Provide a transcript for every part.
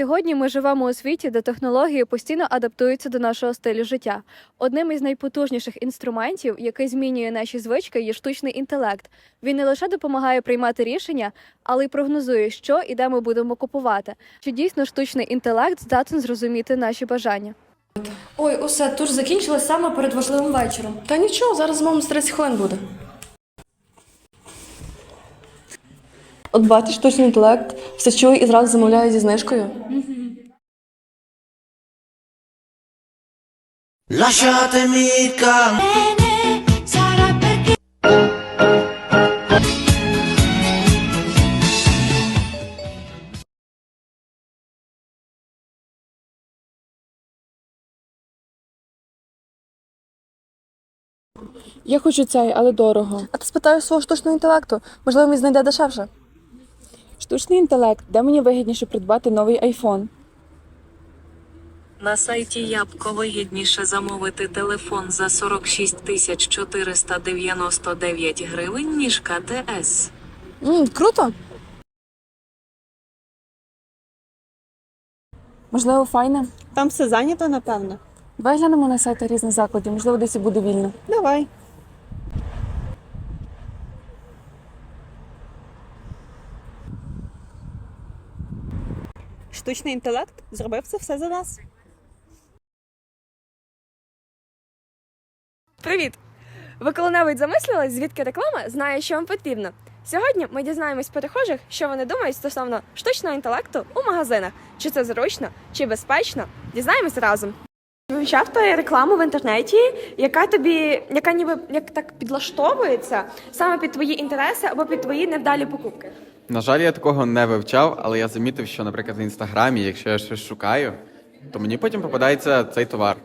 Сьогодні ми живемо у світі, де технології постійно адаптуються до нашого стилю життя. Одним із найпотужніших інструментів, який змінює наші звички, є штучний інтелект. Він не лише допомагає приймати рішення, але й прогнозує, що і де ми будемо купувати. Чи дійсно штучний інтелект здатен зрозуміти наші бажання? Ой, усе, тур закінчилась саме перед важливим вечором. Та нічого, зараз з мамою 30 хвилин буде. От бачиш, штучний інтелект все чує і зразу замовляє зі знижкою. Lasciatemi camminare sarà perché Я хочу цей, але дорого. А ти спитаєш свого штучного інтелекту, можливо, він знайде дешевше. Штучний інтелект, де мені вигідніше придбати новий айфон? На сайті Ябко вигідніше замовити телефон за 46 тисяч 499 гривень, ніж КТС. Мм, круто. Можливо, файне? Там все зайнято, напевно. Давай глянемо на сайтах різних закладів, можливо, десь і буде вільно. Давай. Штучний інтелект зробив це все за нас. Привіт! Ви коли-небудь замислювались, звідки реклама знає, що вам потрібно? Сьогодні ми дізнаємось перехожих, що вони думають стосовно штучного інтелекту у магазинах. Чи це зручно, чи безпечно? Дізнаємось разом. Вивчав ти рекламу в інтернеті, яка тобі, яка ніби як так підлаштовується саме під твої інтереси або під твої невдалі покупки. На жаль, я такого не вивчав, але я замітив, що, наприклад, в інстаграмі, якщо я щось шукаю, то мені потім попадається цей товар.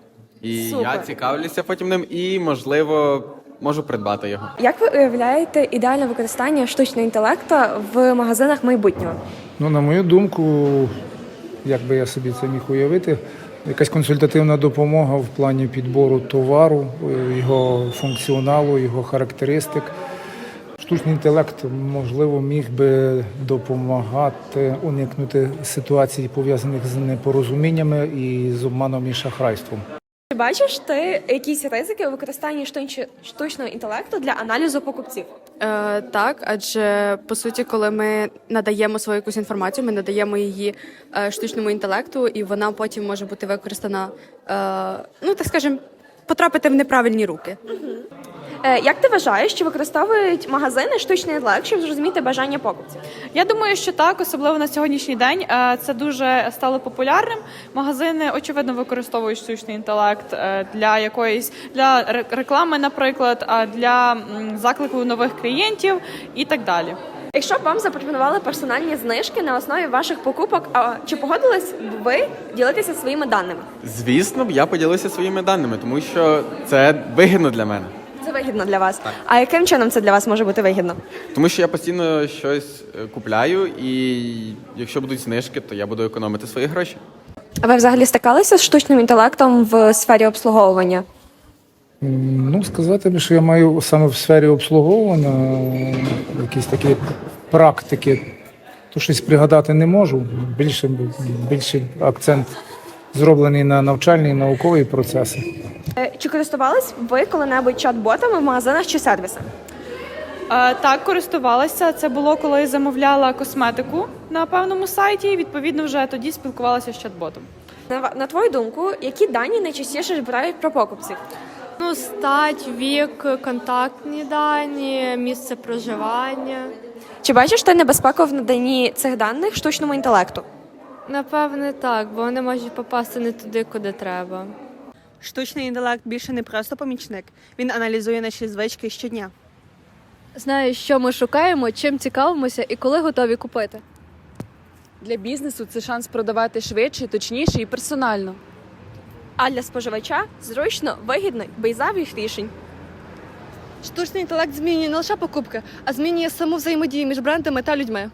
І я цікавлюся потім ним і, можливо, можу придбати його. Як ви уявляєте ідеальне використання штучного інтелекту в магазинах майбутнього? Ну, на мою думку, як би я собі це міг уявити, якась консультативна допомога в плані підбору товару, е, його функціоналу, його характеристик. Штучний інтелект, можливо, міг би допомагати уникнути ситуацій, пов'язаних з непорозуміннями і з обманом і шахрайством. Чи бачиш ти якісь ризики у використанні штуч- штучного інтелекту для аналізу покупців? Е, так, адже по суті, коли ми надаємо свою якусь інформацію, ми надаємо її е, штучному інтелекту, і вона потім може бути використана, е, ну так скажем, потрапити в неправильні руки. Як ти вважаєш, чи використовують магазини штучний інтелект, щоб зрозуміти бажання покупців? Я думаю, що так, особливо на сьогоднішній день. е, Це дуже стало популярним. Магазини очевидно використовують штучний інтелект е, для якоїсь для реклами, наприклад, а для заклику нових клієнтів і так далі. Якщо б вам запропонували персональні знижки на основі ваших покупок, а чи погодились б ви ділитися своїми даними? Звісно б, я поділився своїми даними, тому що це вигідно для мене. Вигідно для вас. А яким чином це для вас може бути вигідно? Тому що я постійно щось е, купляю, і якщо будуть знижки, то я буду економити свої гроші. А ви взагалі стикалися з штучним інтелектом в сфері обслуговування? Ну, сказати би, що я маю саме в сфері обслуговування е, якісь такі практики, то щось пригадати не можу. Більше, більше акцент зроблений на навчальні і наукові процеси. Е, Чи користувались ви коли-небудь чат-ботами в магазинах чи сервісах? Е, Так, користувалася. Це було коли замовляла косметику на певному сайті. і, Відповідно, вже тоді спілкувалася з чат-ботом. На, на твою думку, які дані найчастіше збирають про покупців? Ну, стать, вік, контактні дані, місце проживання. Чи бачиш ти небезпеку в наданні цих даних штучному інтелекту? Напевне, так, бо вони можуть попасти не туди, куди треба. Штучний інтелект більше не просто помічник. Він аналізує наші звички щодня. Знає, що ми шукаємо, чим цікавимося і коли готові купити. Для бізнесу це шанс продавати швидше, точніше і персонально. А для споживача зручно, вигідно зайвих рішень. Штучний інтелект змінює не лише покупки, а змінює саму взаємодію між брендами та людьми.